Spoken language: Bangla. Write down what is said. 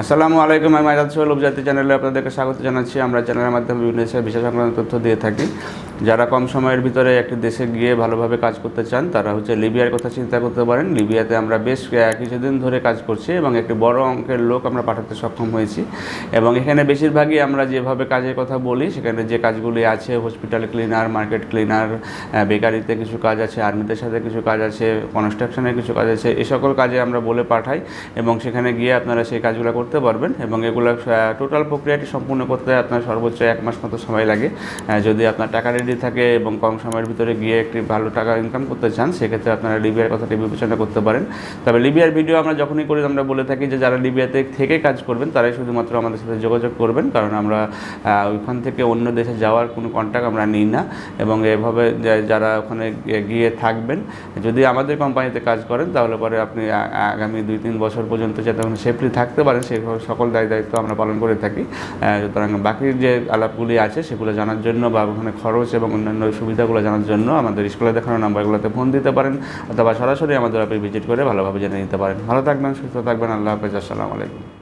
আসসালামু আলাইকুম, আমি আজাদ সোহেল উপজাতি চ্যানেলে আপনাদেরকে স্বাগত জানাচ্ছি। আমরা চ্যানেলের মাধ্যমে বিভিন্ন বিষয় সংক্রান্ত তথ্য দিয়ে থাকি। যারা কম সময়ের ভিতরে একটি দেশে গিয়ে ভালোভাবে কাজ করতে চান, তারা হচ্ছে লিবিয়ার কথা চিন্তা করতে পারেন। লিবিয়াতে আমরা বেশ কিছুদিন ধরে কাজ করছি এবং একটি বড় অঙ্কের লোক আমরা পাঠাতে সক্ষম হয়েছি। এবং এখানে বেশিরভাগই আমরা যেভাবে কাজের কথা বলি, সেখানে যে কাজগুলি আছে হসপিটাল ক্লিনার মার্কেট ক্লিনার বেকারিতে কিছু কাজ আছে আর্মিদের সাথে কিছু কাজ আছে কনস্ট্রাকশনের কিছু কাজ আছে, এ সকল কাজে আমরা বলে পাঠাই এবং সেখানে গিয়ে আপনারা সেই কাজগুলো করতে পারবেন এবং এগুলো টোটাল প্রক্রিয়াটি সম্পূর্ণ করতে আপনার সর্বোচ্চ এক মাস মতো সময় লাগে। যদি আপনার টাকা থাকে এবং কম সময়ের ভিতরে গিয়ে একটি ভালো টাকা ইনকাম করতে চান, সেক্ষেত্রে আপনারা লিবিয়ার কথাটি বিবেচনা করতে পারেন। তবে লিবিয়ার ভিডিও আমরা যখনই করি, আমরা বলে থাকি যে যারা লিবিয়াতে থেকে কাজ করবেন, তারাই শুধুমাত্র আমাদের সাথে যোগাযোগ করবেন, কারণ আমরা ওইখান থেকে অন্য দেশে যাওয়ার কোনো কন্ট্যাক্ট আমরা নিই না। এবং এভাবে যারা ওখানে গিয়ে- থাকবেন, যদি আমাদের কোম্পানিতে কাজ করেন, তাহলে পরে আপনি আগামী দুই তিন বছর পর্যন্ত যাতে ওখানে সেফলি থাকতে পারেন, সেই সকল দায় দায়িত্ব আমরা পালন করে থাকি। সুতরাং বাকি যে আলাপগুলি আছে, সেগুলো জানার জন্য বা ওখানে খরচ এবং অন্যান্য সুবিধাগুলো জানার জন্য আমাদের স্কুলে দেখানো নাম্বারগুলোতে ফোন দিতে পারেন অথবা সরাসরি আমাদের অফিস ভিজিট করে ভালোভাবে জেনে নিতে পারেন। ভালো থাকবেন, সুস্থ থাকবেন, আল্লাহ হাফেজ, আসসালামু আলাইকুম।